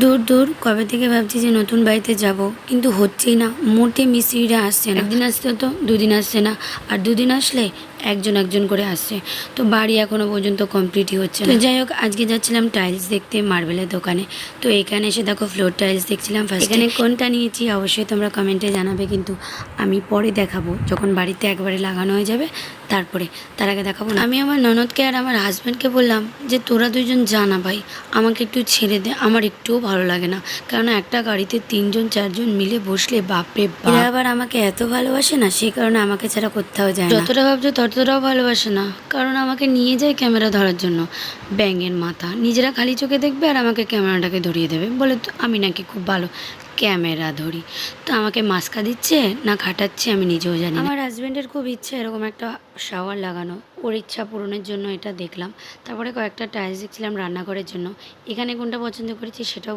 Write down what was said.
দূর দূর, কবে থেকে ভাবছি যে নতুন বাড়িতে যাব? কিন্তু হচ্ছেই না। মোটে মিস্ত্রিরা আসছে না। একদিন আসতে তো দুদিন আসছে না। আর দুদিন আসলে একজন একজন করে আসছে। তো বাড়ি এখনও পর্যন্ত কমপ্লিটই হচ্ছে না। তো যাই হোক আজকে যাচ্ছিলাম টাইলস দেখতে মার্বেলের দোকানে। তো এখানে এসে দেখো ফ্লোর টাইলস দেখছিলাম ফার্স্ট এখানে কোনটা নিয়েছি অবশ্যই তোমরা কমেন্টে জানাবে কিন্তু আমি পরে দেখাবো যখন বাড়িতে একবারে লাগানো হয়ে যাবে তারপরে। তার আগে দেখাবো না। আমি আমার ননদকে আর আমার হাজব্যান্ডকে বললাম যে তোরা দুজন জানা ভাই আমাকে একটু ছেড়ে দে আমার একটুও ভালো লাগে না। কারণ একটা গাড়িতে তিনজন চারজন মিলে বসলে বাপরে বাপ। আবার আমাকে এত ভালোবাসে না সেই কারণে আমাকে ছাড়া কোথাও যায় যতটা ভাবছ ততটাও ভালোবাসে না। কারণ আমাকে নিয়ে যায় ক্যামেরা ধরার জন্য। ব্যাঙের মাথা। নিজেরা খালি চোখে দেখবে আর আমাকে ক্যামেরাটাকে ধরিয়ে দেবে। বলে তো আমি নাকি খুব ভালো ক্যামেরা ধরি। তো আমাকে মাস্কা দিচ্ছে না খাটাচ্ছে আমি নিজেও জানি আমার হাজব্যান্ডের খুব ইচ্ছে এরকম একটা শাওয়ার লাগানো। ওর ইচ্ছা পূরণের জন্য এটা দেখলাম। তারপরে কয়েকটা টাইলস দেখছিলাম রান্নাঘরের জন্য। এখানে কোনটা পছন্দ করেছি সেটাও